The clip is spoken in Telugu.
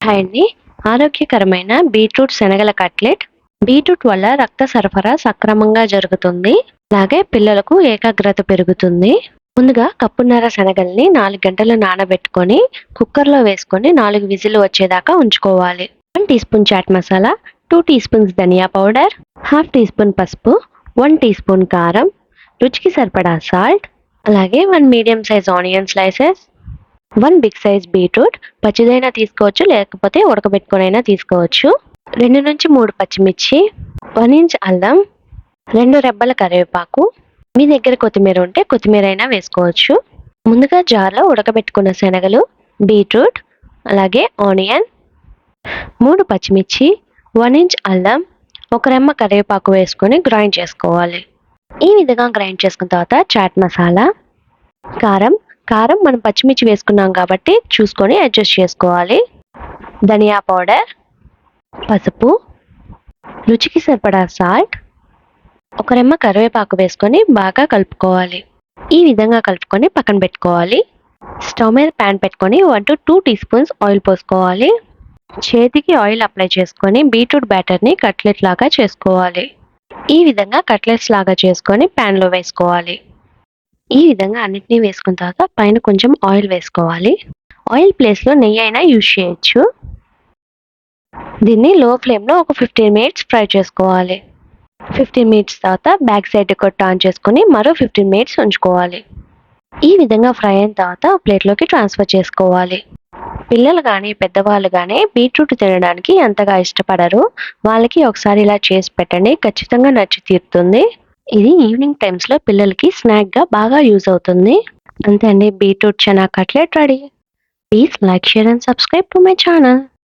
హాయ్ అండి ఆరోగ్యకరమైన బీట్రూట్ శనగల కట్లెట్. బీట్రూట్ వల్ల రక్త సరఫరా సక్రమంగా జరుగుతుంది. అలాగే పిల్లలకు ఏకాగ్రత పెరుగుతుంది. ముందుగా కప్పున్నర శనగల్ని నాలుగు గంటలు నానబెట్టుకొని కుక్కర్లో వేసుకొని నాలుగు విజిల్ వచ్చేదాకా ఉంచుకోవాలి. One teaspoon chaat masala two teaspoons dhania powder half teaspoon పసుపు వన్ టీ స్పూన్ కారం రుచికి సరిపడా సాల్ట్ అలాగే one medium size onion slices one big size beetroot పచ్చిదైనా తీసుకోవచ్చు లేకపోతే ఉడకబెట్టుకునైనా తీసుకోవచ్చు. రెండు నుంచి మూడు పచ్చిమిర్చి వన్ ఇంచ్ అల్లం రెండు రెబ్బల కరివేపాకు. మీ దగ్గర కొత్తిమీర ఉంటే కొత్తిమీర అయినా వేసుకోవచ్చు. ముందుగా జార్లో ఉడకబెట్టుకున్న శనగలు బీట్రూట్ అలాగే ఆనియన్ మూడు పచ్చిమిర్చి వన్ ఇంచ్ అల్లం ఒక రెమ్మ కరివేపాకు వేసుకొని గ్రైండ్ చేసుకోవాలి. ఈ విధంగా గ్రైండ్ చేసుకున్న తర్వాత చాట్ మసాలా కారం కారం మనం పచ్చిమిర్చి వేసుకున్నాం కాబట్టి చూసుకొని అడ్జస్ట్ చేసుకోవాలి. ధనియా పౌడర్ పసుపు రుచికి సరిపడా సాల్ట్ ఒక రెమ్మ కరివేపాకు వేసుకొని బాగా కలుపుకోవాలి. ఈ విధంగా కలుపుకొని పక్కన పెట్టుకోవాలి. స్టవ్ మీద ప్యాన్ పెట్టుకొని one to two teaspoons oil పోసుకోవాలి. చేతికి ఆయిల్ అప్లై చేసుకొని బీట్రూట్ బ్యాటర్ని కట్లెట్ లాగా చేసుకోవాలి. ఈ విధంగా కట్లెట్స్ లాగా చేసుకొని ప్యాన్లో వేసుకోవాలి. ఈ విధంగా అన్నిటినీ వేసుకున్న తర్వాత పైన కొంచెం ఆయిల్ వేసుకోవాలి. ఆయిల్ ప్లేస్లో నెయ్యి అయినా యూజ్ చేయొచ్చు. దీన్ని లో ఫ్లేమ్లో ఒక ఫిఫ్టీన్ మినిట్స్ ఫ్రై చేసుకోవాలి. ఫిఫ్టీన్ మినిట్స్ తర్వాత బ్యాక్ సైడ్ కొట్ట ఆన్ చేసుకొని మరో ఫిఫ్టీన్ మినిట్స్ ఉంచుకోవాలి. ఈ విధంగా ఫ్రై అయిన తర్వాత ప్లేట్లోకి ట్రాన్స్ఫర్ చేసుకోవాలి. పిల్లలు కానీ పెద్దవాళ్ళు కానీ బీట్రూట్ తినడానికి అంతగా ఇష్టపడరు. వాళ్ళకి ఒకసారి ఇలా చేసి పెట్టండి. ఖచ్చితంగా నచ్చి తీరుతుంది. ఇది ఈవినింగ్ టైమ్స్లో పిల్లలకి స్నాక్గా బాగా యూజ్ అవుతుంది. అంతే అండి. Beetroot chana cutlet ready. Please like share and subscribe to my channel.